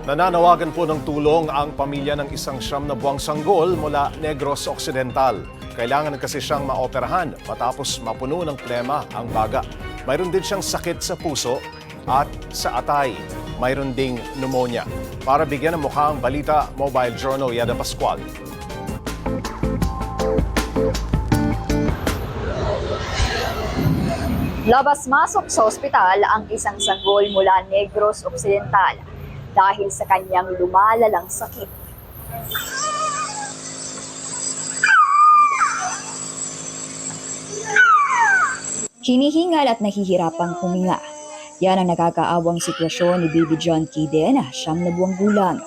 Nananawagan po ng tulong ang pamilya ng isang siyam na buwang sanggol mula Negros Occidental. Kailangan kasi siyang maoperahan matapos mapuno ng plema ang baga. Mayroon din siyang sakit sa puso at sa atay. Mayroon ding pneumonia. Para bigyan ng mukha ang balita, Mobile Journal Yada Pascual. Labas-masok sa ospital ang isang sanggol mula Negros Occidental dahil sa kanyang lumalalang sakit. Hinihingal at nahihirapang huminga. Yan ang nakakaawang sitwasyon ni Baby John Kiden, siyam na buwang gulang.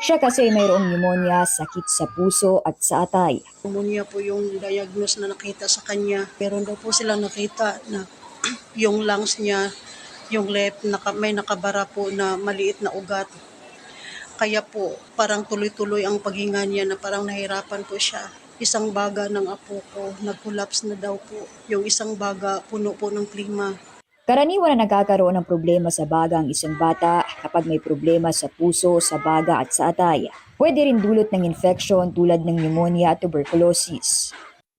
Siya kasi ay mayroong pneumonia, sakit sa puso at sa atay. Pneumonia po yung diagnose na nakita sa kanya. Meron daw po silang nakita na yung lungs niya, yung left, naka, may nakabara po na maliit na ugat. Kaya po, parang tuloy-tuloy ang paghinga niya na parang nahirapan po siya. Isang baga ng apo ko, nag-collapse na daw po. Yung isang baga, puno po ng klima. Karaniwan na nagkakaroon ng problema sa baga ang isang bata kapag may problema sa puso, sa baga at sa atay. Pwede rin dulot ng infeksyon tulad ng pneumonia at tuberculosis.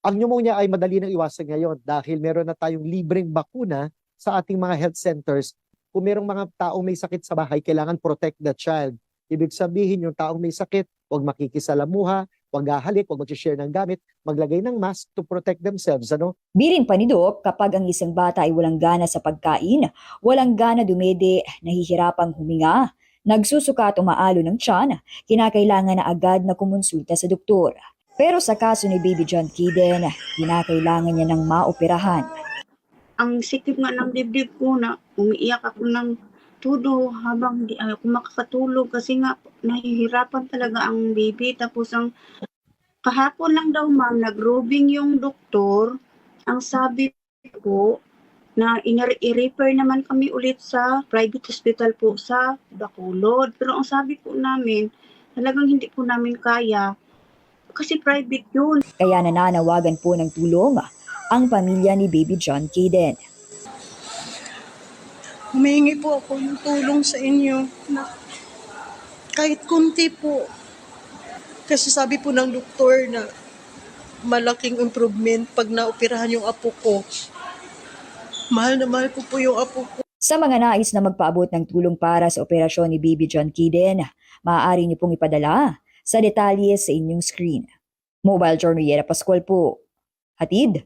Ang pneumonia ay madali nang iwasan ngayon dahil meron na tayong libreng bakuna sa ating mga health centers. Kung merong mga taong may sakit sa bahay, kailangan protect the child. Ibig sabihin, yung taong may sakit, huwag makikisalamuha, huwag hahalik, huwag mag-share ng gamit, maglagay ng mask to protect themselves. Ano? Birin pa ni Doc, kapag ang isang bata ay walang gana sa pagkain, walang gana dumede, nahihirapang huminga, nagsusuka at umaalo ng tiyan, kinakailangan na agad na kumonsulta sa doktor. Pero sa kaso ni Baby John Kiden, kinakailangan niya ng maoperahan. Ang sikip nga ng dibdib ko na umiiyak ako ng todo habang di ako makakatulog kasi nga nahihirapan talaga ang baby. Tapos ang kahapon lang daw ma'am nag-roving yung doktor. Ang sabi ko na i-refer naman kami ulit sa private hospital po sa Bacolod. Pero ang sabi po namin talagang hindi po namin kaya kasi private yun. Kaya nananawagan po ng tulong ang pamilya ni Baby John Kiden. Humingi po ako ng tulong sa inyo na kahit kunti po. Kasi sabi po ng doktor na malaking improvement pag naoperahan yung apo ko. Mahal na mahal ko po yung apo ko. Sa mga nais na magpaabot ng tulong para sa operasyon ni Baby John Kiden, maaari niyo pong ipadala sa detalye sa inyong screen. Mobile Journal Yera Pascual po. Hatid,